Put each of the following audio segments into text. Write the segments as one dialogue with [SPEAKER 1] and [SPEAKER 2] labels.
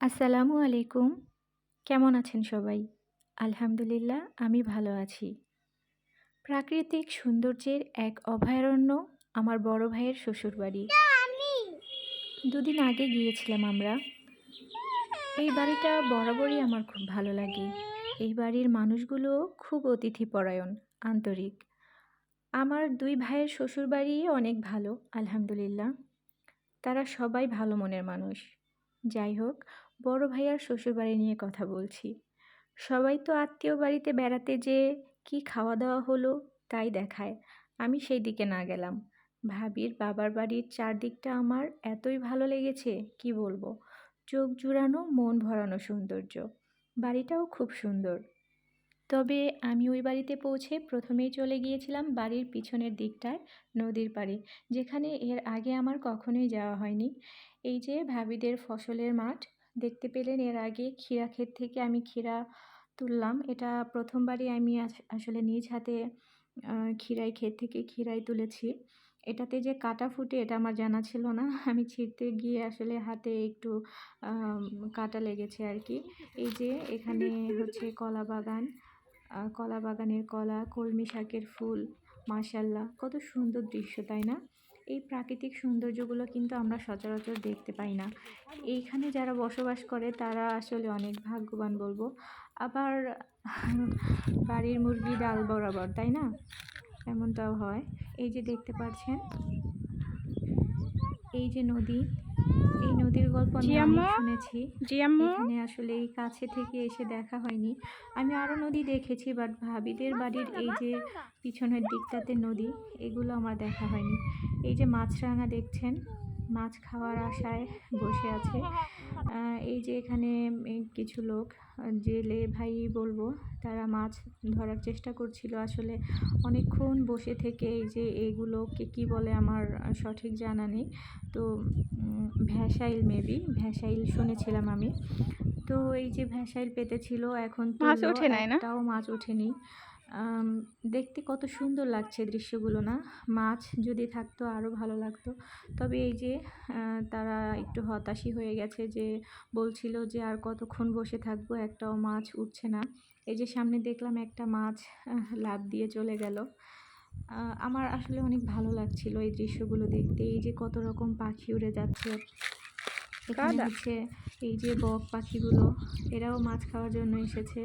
[SPEAKER 1] আসসালামু আলাইকুম। কেমন আছেন সবাই? আলহামদুলিল্লাহ, আমি ভালো আছি। প্রাকৃতিক সৌন্দর্যের এক অভয়ারণ্য আমার বড় ভাইয়ের শ্বশুরবাড়ি। দুদিন আগে গিয়েছিলাম আমরা। এই বাড়িটা বরাবরই আমার খুব ভালো লাগে। এই বাড়ির মানুষগুলো খুব অতিথিপরায়ণ, আন্তরিক। আমার দুই ভাইয়ের শ্বশুরবাড়ি অনেক ভালো, আলহামদুলিল্লাহ। তারা সবাই ভালো মনের মানুষ। যাই হোক, বড় ভাইয়ার শ্বশুরবাড়ি নিয়ে কথা বলছি। সবাই তো আত্মীয় বাড়িতে বেড়াতে যে কি খাওয়া দাওয়া হলো তাই দেখায়। আমি সেই দিকে না গেলাম। ভাবির বাবার বাড়ির চারদিকটা আমার এতই ভালো লেগেছে, কি বলব? চোখ জুড়ানো, মন ভরানো সৌন্দর্য। বাড়িটাও খুব সুন্দর। তবে আমি ওই বাড়িতে পৌঁছে প্রথমেই চলে গিয়েছিলাম বাড়ির পিছনের দিকটায়, নদীর পাড়ে, যেখানে এর আগে আমার কখনোই যাওয়া হয়নি। এই যে ভাবিদের ফসলের মাঠ, দেখতে পেলেন এর আগে ক্ষীরা ক্ষেত থেকে আমি ক্ষীরা তুললাম। এটা প্রথমবারই আমি আসলে নিজ হাতে ক্ষীরাই ক্ষেত থেকে ক্ষীরাই তুলেছি। এটাতে যে কাটা ফুটে এটা আমার জানা ছিল না। আমি ছিঁড়তে গিয়ে আসলে হাতে একটু কাটা লেগেছে আর কি। এই যে এখানে হচ্ছে কলা বাগান কলা বাগানের কলা, কলমি শাকের ফুল, মাশাল্লাহ, কত সুন্দর দৃশ্য, তাই না? এই প্রাকৃতিক সৌন্দর্যগুলো কিন্তু আমরা সচরাচর দেখতে পাই না। এইখানে যারা বসবাস করে, তারা আসলে অনেক ভাগ্যবান বলব। আবার বাড়ির মুরগি, ডাল বরাবর, তাই না? এমনটাও হয়। এই যে দেখতে পাচ্ছেন, এই যে নদী এই নদীর গল্প আমি শুনেছি। এখানে আসলে এই কাছে থেকে এসে দেখা হয়নি। আমি আরও নদী দেখেছি বাট ভাবিদের বাড়ির এই যে পিছনের দিকটাতে নদী এগুলো আমার দেখা হয়নি। এই যে মাছরাঙা দেখছেন মাছ খাওয়ার আশায় বসে আছে। এই যে এখানে কিছু লোক জেলে ভাই বলব তারা মাছ ধরার চেষ্টা করছিল। আসলে অনেকক্ষণ বসে থেকে এই যে এগুলোকে কি বলে আমার সঠিক জানা নেই। তো ভ্যাসাইল মেবি ভ্যাসাইল শুনেছিলাম আমি। তো এই যে ভ্যাসাইল পেতেছিল এখন মাছ ওঠে নাই না? তাও মাছ ওঠেনি। দেখতে কত সুন্দর লাগছে দৃশ্যগুলো না? মাছ যদি থাকতো আরও ভালো লাগতো। তবে এই যে তারা একটু হতাশই হয়ে গেছে যে, বলছিল যে আর কতক্ষণ বসে থাকব, একটাও মাছ উঠছে না। এই যে সামনে দেখলাম একটা মাছ লাভ দিয়ে চলে গেল। আমার আসলে অনেক ভালো লাগছিল এই দৃশ্যগুলো দেখতে। এই যে কত রকম পাখি উড়ে যাচ্ছে। এখানে হচ্ছে এই যে বক পাখিগুলো এরাও মাছ খাওয়ার জন্য এসেছে।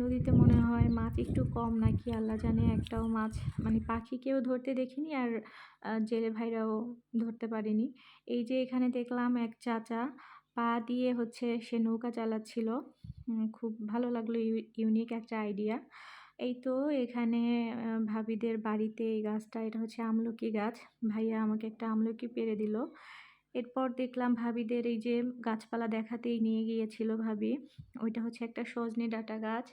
[SPEAKER 1] নদীতে মনে হয় মাছ একটু কম নাকি আল্লাহ জানে একটাও মাছ মানে পাখিকেও ধরতে দেখিনি আর জেলে ভাইরাও ধরতে পারেনি। এই যে এখানে দেখলাম এক চাচা পা দিয়ে হচ্ছে সে নৌকা চালাচ্ছিল। খুব ভালো লাগল ইউনিক একটা আইডিয়া। এই তো এখানে ভাবিদের বাড়িতে এই গাছটা এটা হচ্ছে আমলকি গাছ। ভাইয়া আমাকে একটা আমলকি পেরে দিল। এরপর দেখলাম ভাবিদের এই যে গাছপালা দেখাতেই নিয়ে গিয়েছিল ভাবি। ওইটা হচ্ছে একটা সজনে ডাটা গাছ।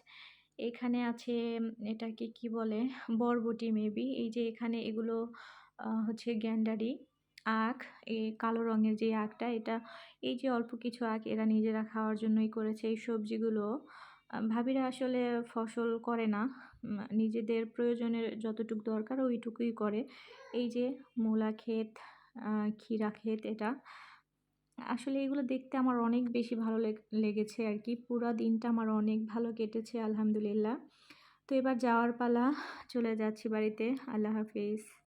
[SPEAKER 1] এখানে আছে এটাকে কি বলে? বরবটি মেবি। এই যে এখানে এগুলো হচ্ছে গ্যান্ডারি আখ। এই কালো রঙের যে আখটা এটা এই যে অল্প কিছু আখ এরা নিজেরা খাওয়ার জন্যই করেছে এই সবজিগুলো। ভাবিরা আসলে ফসল করে না। নিজেদের প্রয়োজনের যতটুকু দরকার ওইটুকুই করে। এই যে মূলা ক্ষেত ক্ষীরা ক্ষেত এটা। আসলে এগুলো দেখতে আমার অনেক বেশি ভালো লেগেছে আর কি পুরো দিনটা আমার অনেক ভালো কেটেছে, আলহামদুলিল্লাহ। তো এবার যাওয়ার পালা, চলে যাচ্ছি বাড়িতে। আল্লাহ হাফিজ।